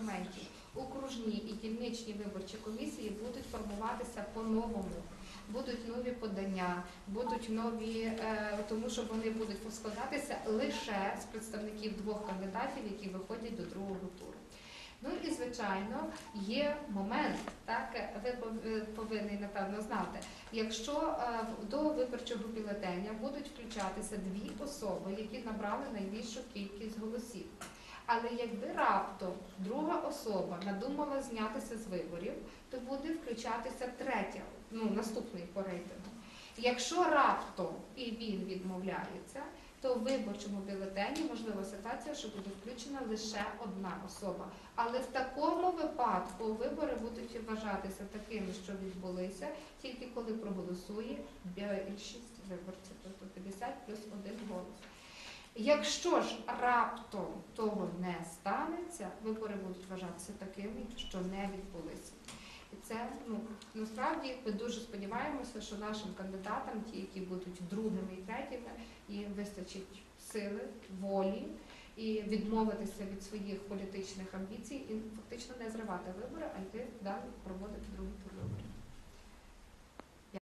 моментів. Окружні і дільничні виборчі комісії будуть формуватися по-новому. Будуть нові подання, будуть нові, е, тому що вони будуть складатися лише з представників двох кандидатів, які виходять до другого туру. Ну і звичайно є момент, так ви повинні напевно знати. Якщо е, до виборчого бюлетеня будуть включатися дві особи, які набрали найбільшу кількість голосів. Але якби раптом друга особа надумала знятися з виборів, то буде включатися третя, ну наступний по рейтингу. Якщо раптом і він відмовляється, то в виборчому бюлетені можлива ситуація, що буде включена лише одна особа. Але в такому випадку вибори будуть вважатися такими, що відбулися, тільки коли проголосує більшість виборців, тобто 50 плюс один голос. Якщо ж раптом того не станеться, вибори будуть вважатися такими, що не відбулися. І це ну насправді ми дуже сподіваємося, що нашим кандидатам, ті, які будуть другими і третіми, їм вистачить сили, волі і відмовитися від своїх політичних амбіцій і фактично не зривати вибори, а йти далі проводити другий тур.